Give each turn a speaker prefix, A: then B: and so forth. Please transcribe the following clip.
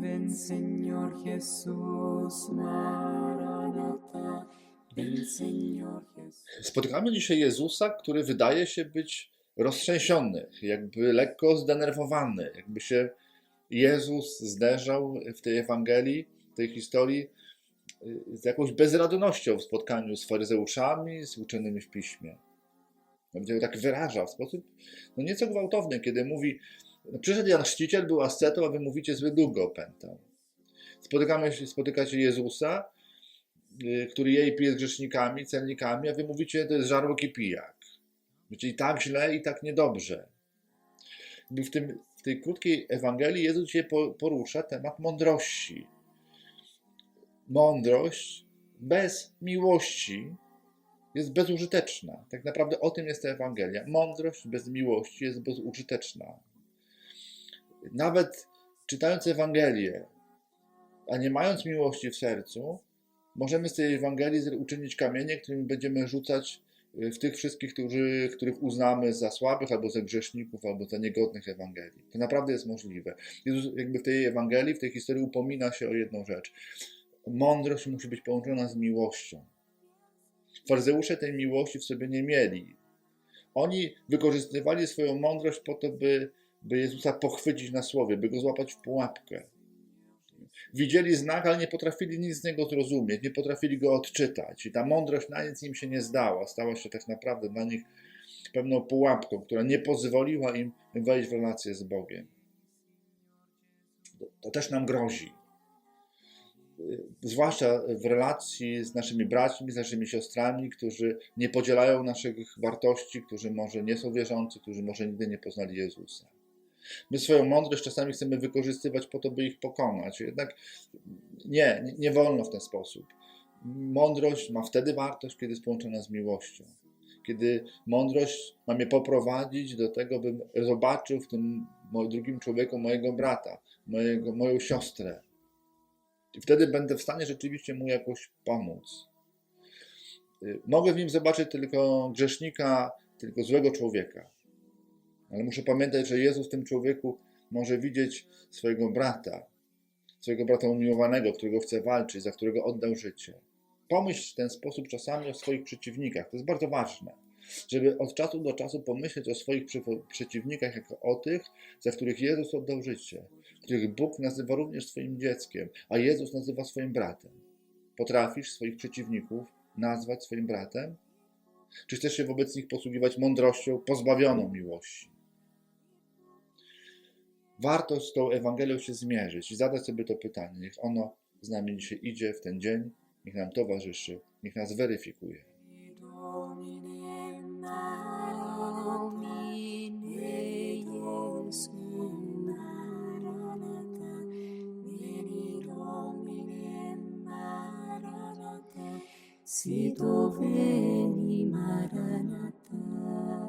A: Ven Señor Jesús. Ven Señor Jesús.
B: Spotykamy dzisiaj Jezusa, który wydaje się być roztrzęsiony, jakby lekko zdenerwowany, jakby się Jezus zderzał w tej Ewangelii, w tej historii y, z jakąś bezradnością w spotkaniu z faryzeuszami, z uczonymi w piśmie. Będzie tak wyraża w sposób no nieco gwałtowny, kiedy mówi, przyszedł Jan Chrzciciel, był ascetą, a wy mówicie, zły duch go opętał. Spotykamy się, spotykacie Jezusa, y, który je i pije z grzesznikami, celnikami, a wy mówicie, to jest żarłok i pijak. Czyli tak źle i tak niedobrze. W, tym, w tej krótkiej Ewangelii Jezus po- porusza temat mądrości. Mądrość bez miłości jest bezużyteczna. Tak naprawdę o tym jest ta Ewangelia. Mądrość bez miłości jest bezużyteczna. Nawet czytając Ewangelię, a nie mając miłości w sercu, możemy z tej Ewangelii uczynić kamienie, którymi będziemy rzucać y, w tych wszystkich, którzy, których uznamy za słabych, albo za grzeszników, albo za niegodnych Ewangelii. To naprawdę jest możliwe. Jezus jakby w tej Ewangelii, w tej historii upomina się o jedną rzecz. Mądrość musi być połączona z miłością. Faryzeusze tej miłości w sobie nie mieli. Oni wykorzystywali swoją mądrość po to, by, by Jezusa pochwycić na słowie, by go złapać w pułapkę. Widzieli znak, ale nie potrafili nic z niego zrozumieć, nie potrafili go odczytać. I ta mądrość na nic im się nie zdała. Stała się tak naprawdę dla nich pewną pułapką, która nie pozwoliła im wejść w relację z Bogiem. To- też nam grozi. Zwłaszcza w relacji z naszymi braćmi, z naszymi siostrami, którzy nie podzielają naszych wartości, którzy może nie są wierzący, którzy może nigdy nie poznali Jezusa. My swoją mądrość czasami chcemy wykorzystywać po to, by ich pokonać. Jednak nie, nie, wolno w ten sposób. Mądrość ma wtedy wartość, kiedy jest połączona z miłością. Kiedy mądrość ma mnie poprowadzić do tego, bym zobaczył w tym drugim człowieku mojego brata, mojego, moją siostrę. I wtedy będę w stanie rzeczywiście mu jakoś pomóc. Y, Mogę w nim zobaczyć tylko grzesznika, tylko złego człowieka. Ale muszę pamiętać, że Jezus w tym człowieku może widzieć swojego brata, swojego brata umiłowanego, którego chce walczyć, za którego oddał życie. Pomyśl w ten sposób czasami o swoich przeciwnikach. To jest bardzo ważne, żeby od czasu do czasu pomyśleć o swoich przeciwnikach jako o tych, za których Jezus oddał życie, których Bóg nazywa również swoim dzieckiem, a Jezus nazywa swoim bratem. Potrafisz swoich przeciwników nazwać swoim bratem? Czy chcesz się wobec nich posługiwać mądrością pozbawioną miłości? Warto z tą Ewangelią się zmierzyć i zadać sobie to pytanie. Niech ono z nami dzisiaj idzie w ten dzień, niech nam towarzyszy, niech nas weryfikuje.
A: Maranatha Sit veni Maranatha